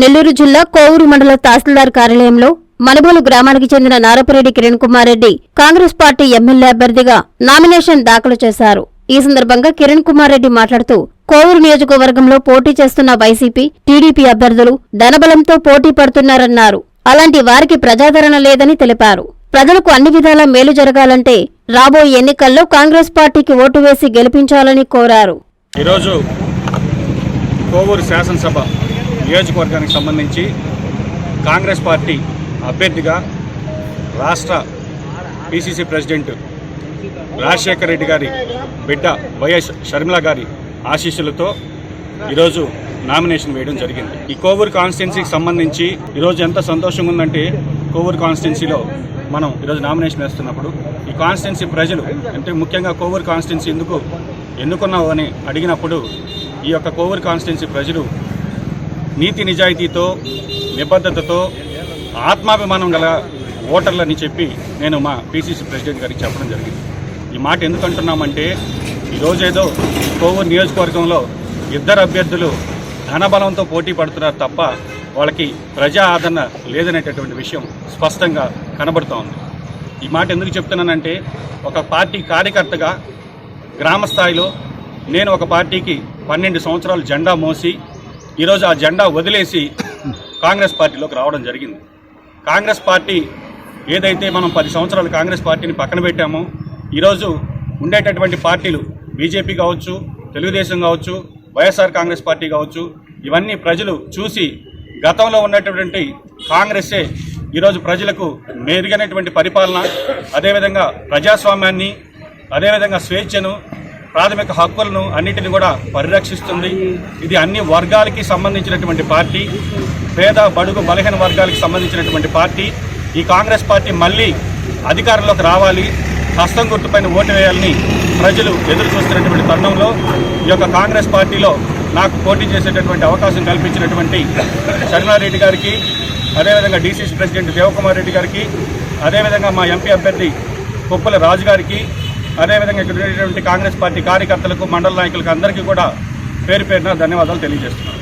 నెల్లూరు జిల్లా కోవూరు మండల తహసీల్దార్ కార్యాలయంలో మనుబోలు గ్రామానికి చెందిన Narapureddy Kiran Kumar Reddy Congress party MLA అభ్యర్థిగా నామినేషన్ దాఖలు చేశారు. ఈ సందర్భంగా కిరణ్ కుమార్ రెడ్డి మాట్లాడుతూ కోవూరు నియోజకవర్గంలో పోటీ చేస్తున్న వైసీపీ టీడీపీ అభ్యర్థులు ధనబలంతో పోటీ పడుతున్నారన్నారు. అలాంటి వారికి ప్రజాదరణ లేదని తెలిపారు. ప్రజలకు అన్ని విధాలా మేలు జరగాలంటే రాబోయే ఎన్నికల్లో కాంగ్రెస్ పార్టీకి ఓటు వేసి గెలిపించాలని కోరారు. ఈరోజు కోవూరు శాసనసభ నియోజకవర్గానికి సంబంధించి కాంగ్రెస్ పార్టీ అభ్యర్థిగా రాష్ట్ర పిసిసి ప్రెసిడెంట్ రాజశేఖర రెడ్డి గారి బిడ్డ వైఎస్ షర్మిల గారి ఆశీస్సులతో ఈరోజు నామినేషన్ వేయడం జరిగింది. ఈ కోవూరు కాన్స్టిట్యున్సీకి సంబంధించి ఈరోజు ఎంత సంతోషంగా ఉందంటే కోవూరు కాన్స్టిట్యున్సీలో మనం ఈరోజు నామినేషన్ వేస్తున్నప్పుడు ఈ కాన్స్టిట్యున్సీ ప్రజలు అంటే ముఖ్యంగా కోవూరు కాన్స్టిట్యున్సీ ఎందుకు ఎన్నుకున్నావు అని అడిగినప్పుడు ఈ యొక్క కోవూరు కాన్స్టిట్యున్సీ ప్రజలు నీతి నిజాయితీతో నిబద్ధతతో ఆత్మాభిమానం గల ఓటర్లని చెప్పి నేను మా పిసిసి ప్రెసిడెంట్ గారికి చెప్పడం జరిగింది. ఈ మాట ఎందుకు అంటున్నామంటే ఈరోజేదో కోవూరు నియోజకవర్గంలో ఇద్దరు అభ్యర్థులు ధనబలంతో పోటీ పడుతున్నారు తప్ప వాళ్ళకి ప్రజా ఆదరణ లేదనేటటువంటి విషయం స్పష్టంగా కనబడుతూ ఉంది. ఈ మాట ఎందుకు చెప్తున్నానంటే ఒక పార్టీ కార్యకర్తగా గ్రామ స్థాయిలో నేను ఒక పార్టీకి పన్నెండు సంవత్సరాలు జెండా మోసి ఈరోజు ఆ జెండా వదిలేసి కాంగ్రెస్ పార్టీలోకి రావడం జరిగింది. కాంగ్రెస్ పార్టీ ఏదైతే మనం పది సంవత్సరాలు కాంగ్రెస్ పార్టీని పక్కన పెట్టామో ఈరోజు ఉండేటటువంటి పార్టీలు బీజేపీ కావచ్చు తెలుగుదేశం కావచ్చు వైఎస్ఆర్ కాంగ్రెస్ పార్టీ కావచ్చు ఇవన్నీ ప్రజలు చూసి గతంలో ఉన్నటువంటి కాంగ్రెస్సే ఈరోజు ప్రజలకు మెరుగైనటువంటి పరిపాలన అదేవిధంగా ప్రజాస్వామ్యాన్ని అదేవిధంగా స్వేచ్ఛను ప్రాథమిక హక్కులను అన్నిటిని కూడా పరిరక్షిస్తుంది. ఇది అన్ని వర్గాలకి సంబంధించినటువంటి పార్టీ పేద బడుగు బలహీన వర్గాలకు సంబంధించినటువంటి పార్టీ. ఈ కాంగ్రెస్ పార్టీ మళ్ళీ అధికారంలోకి రావాలి. హస్తం గుర్తుపైన ఓటు వేయాలని ప్రజలు ఎదురు చూస్తున్నటువంటి తరుణంలో ఈ యొక్క కాంగ్రెస్ పార్టీలో నాకు పోటీ చేసేటటువంటి అవకాశం కల్పించినటువంటి శర్మారెడ్డి గారికి అదేవిధంగా డీసీసీ ప్రెసిడెంట్ దేవకుమార్ రెడ్డి గారికి అదేవిధంగా మా ఎంపీ అభ్యర్థి కుప్పల రాజు గారికి అదేవిధంగా ఇక్కడ ఉండేటువంటి కాంగ్రెస్ పార్టీ కార్యకర్తలకు మండల నాయకులకు అందరికీ కూడా పేరు పేరున ధన్యవాదాలు తెలియజేస్తున్నాను.